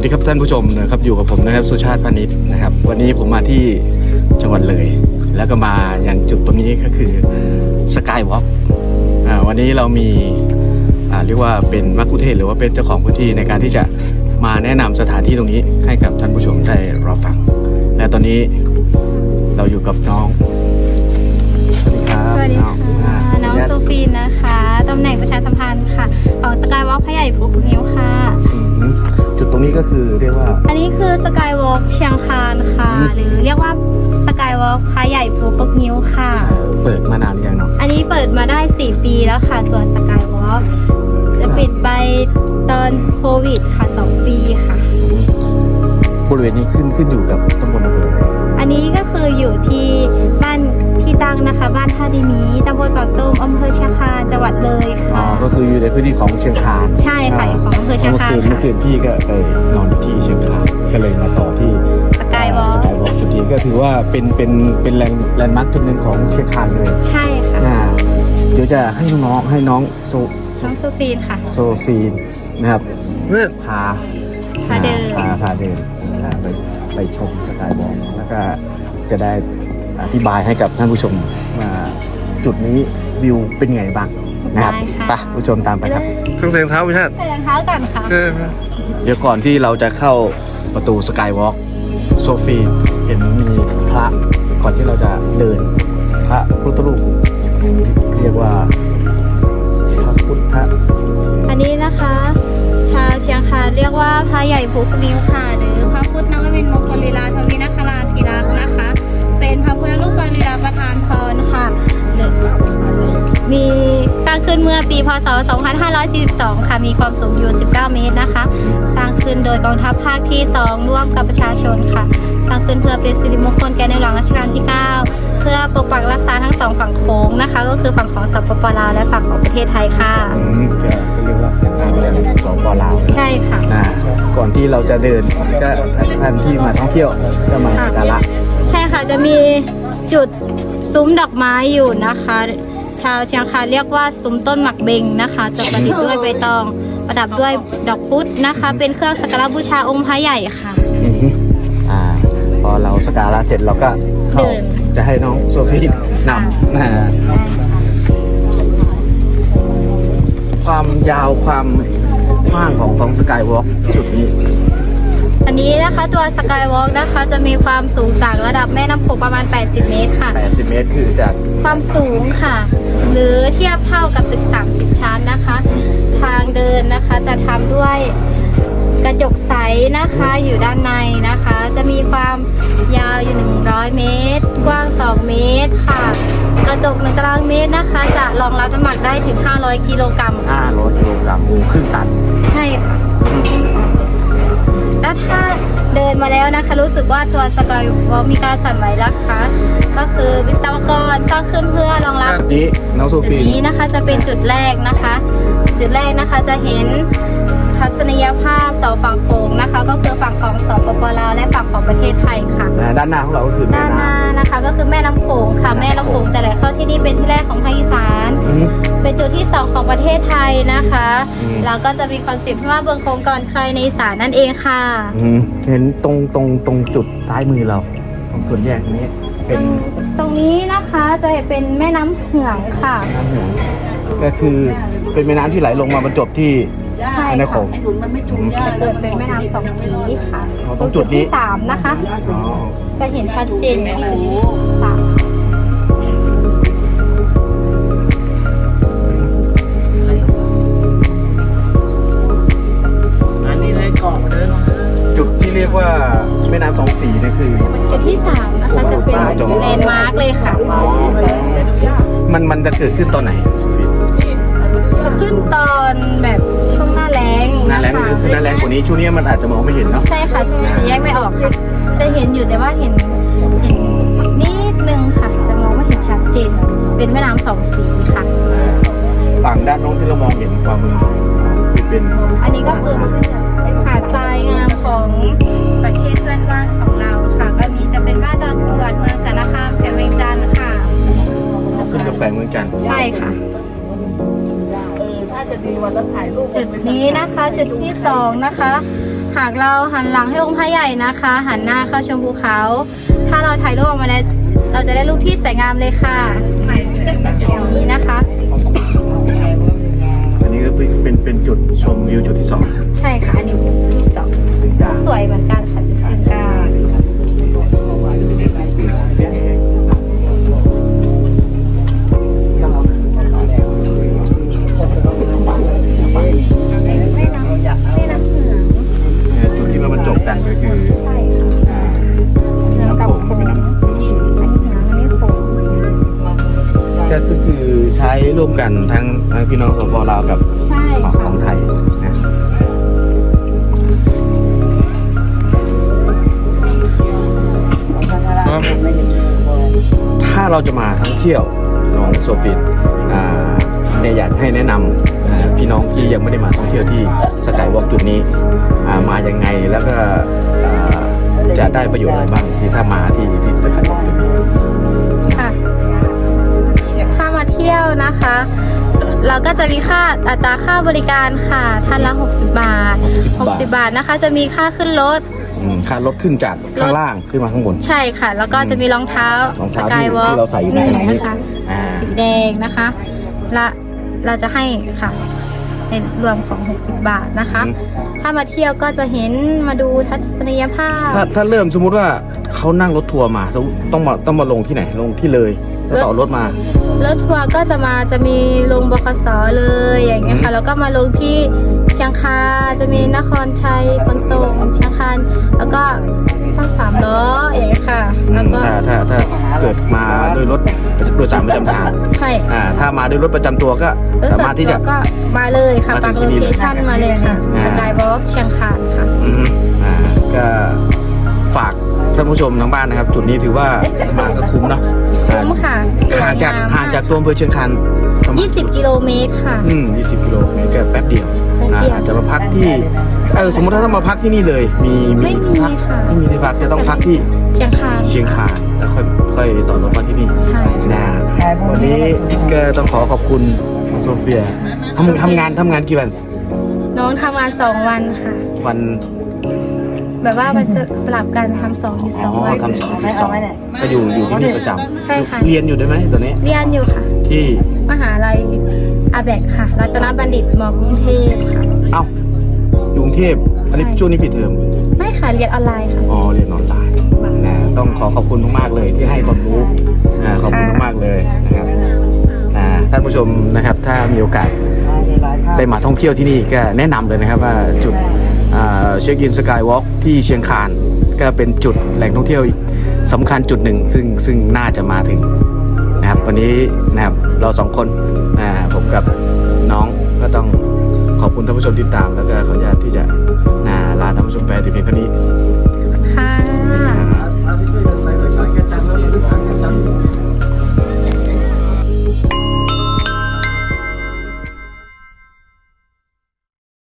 วัสดีครับท่านผู้ชมนะครับอยู่กับผมนะครับสุชาติพานิชนะครับ วันนี้ผมมาที่จังหวัดเลย แล้วก็มาอย่างจุดตรงนี้ก็คือสกายวอล์กวันนี้เรามีอ่าเรียกว่าเป็นมักคุเทศก์หรือว่าเป็นเจ้าของพื้นที่ในการที่จะมาแนะนำสถานที่ตรงนี้ให้กับท่านผู้ชมได้รอฟัง และตอนนี้เราอยู่กับน้องสวัสดีครับสวัสดีค่ะอ่าน้องโซฟีนนะคะตำแหน่งประชาสัมพันธ์ค่ะของสกายวอล์กพระใหญ่ภูขุ รงนี้ก็คือเรียกว่า อันนี้คือสกายวอล์กเชียงคานค่ะอืมหรือเรียกว่าสกายวอล์กพระใหญ่ภูขุนนิ้วค่ะ เปิดมานานหรือยังเนาะอันนี้เปิดมาได้ 4 ปีแล้วค่ะ ตัวสกายวอล์กจะปิดไปตอนโควิดค่ะ 2 ปีค่ะ บริเวณนี้ขึ้นขึ้นอยู่กับตำบลอำเภออะไรอันนี้ก็คืออยู่ที่บ้านที่ ตั้งนะคะ บ้านท่าดีมีตำบลปากตุ้มอำเภอเชียงคานจังหวัดเลยอ๋อค่ะ ก็คืออยู่ในพื้นที่ของเชียงคานใช่ค่ะของอำเภอเชียงเมื่อคานคืนเมื่อค่ะคืนพี่ก็ไปนอนอยู่ที่เชียงคานก็เลยมาต่อที่ สกายวอล์สกกายวอล์กจุดนี้ก็ถือว่าเป็นเป็นเป็นแลนด์แลนด์มาร์คจุดหนึ่งของเชียงคานเลยใช่ค่ะอ่าเดี๋ยวจะให้น้องให้น้องโซน้องโซฟีนค่ะ โซฟีนนะครับเลือกพาพาเดิน พาพาเดินอ่าไปไปชมสกายวอล์กแล้วก็จะได้ อธิบายให้กับท่านผู้ชมว่าจุดนี้วิวเป็นไงบ้างนะครับได้ค่ะ ไปผู้ชมตามไปครับเครื่องเสียงเท้าพิชาติใส่รองเท้าก่อนค่ะเออเดี๋ยวก่อนที่เราจะเข้าประตูสกายวอล์กโซฟีเห็นมีพระก่อนที่เราจะเดิน พระพุทธรูป รูปปางลีลาประธานพรค่ะหรือมีสร้างขึ้นเมื่อปีพศ 2542 ค่ะ มีความสูงอยู่ 19 เมตรนะคะ สร้างขึ้นโดยกองทัพภาคที่ 2 ร่วมกับประชาชนค่ะ สร้างขึ้นเพื่อเป็นสิริมงคลแก่ในหลวงรัชกาลที่ 9 เพื่อปกปักรักษาทั้งสองฝั่งโค้งนะคะ ก็คือฝั่งของสปปลาวและฝั่งของประเทศไทยค่ะอืมจะเรียกว่าเป็นทางเดินสองปอลาวใช่ค่ะนะก่อนที่เราจะเดินก็ท่านที่มาท่องเที่ยวก็มาสักการะใช่ค่ะจะมี จุดซุ้มดอกไม้อยู่นะคะ ชาวเชียงคานเรียกว่าซุ้มต้นหมักเบงนะคะ จะประดิษฐ์ด้วยใบตอง ประดับด้วยดอกพุธนะคะ เป็นเครื่องสักการะบูชาองค์พระใหญ่ค่ะอือฮึอ่าพอเราสักการะเสร็จเราก็เข้าเดินจะให้น้องโซฟีนำนะความยาวความกว้างของของสกายวอล์กจุดนี้ อันนี้นะคะตัวสกายวอล์กนะคะจะมีความสูงจากระดับแม่น้ำโขงประมาณ 80 เมตรค่ะ 80 เมตรคือจากความสูงค่ะ หรือเทียบเท่ากับตึก 30 ชั้นนะคะ ทางเดินนะคะจะทำด้วยกระจกใสนะคะอยู่ด้านในนะคะ จะมีความยาวอยู่ 100 เมตร กว้าง 2 เมตรค่ะ กระจกหนึ่งตารางเมตรนะคะ จะรองรับน้ำหนักได้ถึง 500 กิโลกรัมค่ะ500กิโลกรัมโอ้ครึ่งตันใช่ นมาแล้วนะคะ รู้สึกว่าตัวสกายวอลมีการสั่นไหวแล้วคะก็คือวิศวกรสร้างขึ้นเพื่อรองรับนี้น้องโซจุดฟีนี้นะคะจะเป็นจุดแรกนะคะ จุดแรกนะคะจะเห็นทัศนียภาพสองฝั่งโขงนะคะ ก็คือฝั่งของสปปลาวและฝั่งของประเทศไทยค่ะนะด้านหน้าของเราก็คือแม่ด้านหน้น้านะคะ ก็คือแม่น้ำโขงค่ะ แม่น้ำโขงจะไหลเข้าที่นี่เป็นที่แรกของภาคอีสานำอืม เป็นจุดที่สองของประเทศไทยนะคะอืม แล้วก็จะมีคอนเซ็ปต์ที่ว่าเบืองโคงก่อนใครในอีสานนั่นเองค่ะ อืมเห็นตรงตรงตรงจุดซ้ายมือเราตรงส่วนแยกนี้เป็นตรงนี้นะคะจะเป็นแม่น้ำเหืองค่ะน้ำหนองก็คือเป็นแม่น้ำที่ไหลลงมาบรรจบที่ใช่ในโขค่ะง ไอ้หนุนมันไม่จุงยาจะเกิดเป็นแม่น้ำสองสีค่ะอ๋อตรงจุดนี้ ที่สามนะคะ อ๋อ จะเห็นชัดเจนที่จุดที่สาม ที่เรียกว่าแม่น้ำสองสีนี่คือ จุดที่สามนะคะจะเป็นแลนด์มาร์กเลยค่ะอ๋อ มันมันจะเกิดขึ้นตอนไหนสุฟินจะขึ้นตอนแบบช่วงหน้าแล้งหน้าแรงนะคะคือหน้าแรงกว่านี้ช่วงนี้มันอาจจะมองไม่เห็นเนาะ ใช่ค่ะช่วงนี้จะแยกไม่ออกค่ะจะเห็นอยู่แต่ว่าเห็นเห็นนิดนึงค่ะ จะมองไม่เห็นชัดเจนเป็นแม่น้ำสองสีค่ะ ฝั่งด้านโน้นที่เรามองเห็นความมือเป็น อันนี้ก็คือหาด ทรายงามของประเทศเพื่อนบ้านของเราค่ะก็นี้จะเป็นบ้านดอนกรวดเมืองสารคามแก่นเวียงจันทร์ค่ะขึ้นกับแปลงเมืองจันทร์ใช่ค่ะถ้าจะดีวันแล้วถ่ายรูปจุดนี้นะคะจุดที่สองนะคะ หากเราหันหลังให้องค์พระใหญ่นะคะ หันหน้าเข้าชมภูเขา ถ้าเราถ่ายรูปออกมาแล้วเราจะได้รูปที่สวยงามเลยค่ะอย่างนี้นะคะ ร่วมกันทั้งทั้งพี่น้องสปลาวกับใช่ของค่ะของไทยนะถ้าเราจะมาท่องเที่ยวน้องโซฟินอ่าเนี่ยอยากให้แนะนำอ่าพี่น้องที่ยังไม่ได้มาท่องเที่ยวที่สกายวอล์กจุดนี้อ่ามายังไงแล้วก็อ่าจะได้ประโยชน์อะไรบ้างที่ถ้ามาที่ที่สกายวอล์กจุดนี้ค่ะถ้ามาเที่ยวนะคะ เราก็จะมีค่าอัตราค่าบริการค่ะท่านละ 60 บาท 60บาท60 บาทนะคะ จะมีค่าขึ้นรถ อืมค่ารถขึ้นจากข้างล่างขึ้นมาข้างบน ใช่ค่ะ แล้วก็จะมีรองเท้ารองสเท้าที่กายวอล์ที่เราใส่อยู่ในขณะนี้นะคะอ่า สีแดงนะคะและเราจะให้ค่ะ เป็นรวมของ 60 บาทนะคะอืมถ้ามาเที่ยวก็จะเห็นมาดูทัศนียภาพ ถ้าถ้าเริ่มสมมุติว่าเขานั่งรถทัวร์มาต้องมาต้องมาลงที่ไหนลงที่เลย แล้วต่อรถมารถทัวร์ก็จะมาจะมีลงบคสเลยอย่างเงี้ยค่ะแล้วก็มาลงที่เชียงคานจะมีนครชัยขนส่งเชียงคานแล้วก็ช่องสามล้ออย่างเงี้ยค่ะแล้วก็ถ้าถ้าถ้าเกิดมาด้วยรถโดยสารประจำทางใช่อ่าถ้ามาด้วยรถประจำตัวก็รถสาส่วมารถนที่ตัจะวก็มาเลยค่ะมาปักถึโลงที่เคนี่ชั่นมาเลยค่ะอ่าสกายวอล์กเชียงคานค่ะอืมอ่าก็ฝากท่านผู้ชมทางบ้านนะครับ จุดนี้ถือว่ามาก็คุ้มเนาะ จากงามห่างจากตัวอำเภอเชียงคานประมาณ20 กิโลเมตรค่ะ อืม20 กิโลเมตรก็แป๊บเดียวแป๊บเดียวอ่าอาจจะมาพักที่เออสมมติถ้าต้องมาพักที่นี่เลย มีไม่มีที่พักค่ะ ไม่มีที่พักจะต้องพักที่เชียงคาน เชียงคานแล้วค่อยค่อยต่อรถมาที่นี่ใช่ นะวันนี้ก็ต้องขอขอบคุณโซเฟียทำทำงานทำงานกี่วันน้องทำงาน2วันค่ะ วัน แบบว่ามันจะสลับกันทำสองอยู่สอ๋องอวัน ทำสองที่สองก็อยู่อยู่ที่นี่ประจใช่ค่ะำเรียนอยู่ได้ไหมตอนนี้ เรียนอยู่ค่ะ ที่ มหาลัยอาแบกค่ะ รัตนบัณฑิตมกรุงเทพค่ะ เอ้าอยู่กรุงเทพอันนี้ใช่ ช่วงนี้ปิดเทอม ไม่ค่ะ เรียนออนไลน์ค่ะ อ๋อ เรียนออนไลน์นะต้องขอขอบคุณมากๆเลยที่ให้ความรู้นะขอบคุณมากๆเลยนะครับอ่าท่านผู้ชมนะครับ ถ้ามีโอกาสได้มาท่องเที่ยวที่นี่ก็แนะนำเลยนะครับว่าจุด เช็คอินสกายวอล์กที่เชียงคานก็เป็นจุดแหล่งท่องเที่ยวสำคัญจุดหนึ่งซึ่งซึ่งน่าจะมาถึงนะครับวันนี้นะครับเราสองคนผมกับน้องก็ต้องขอบคุณท่านผู้ชมที่ตาม แล้วก็ขออนุญาตที่จะลาท่านผู้ชมไปที่เพียงเท่านี้ค่ะ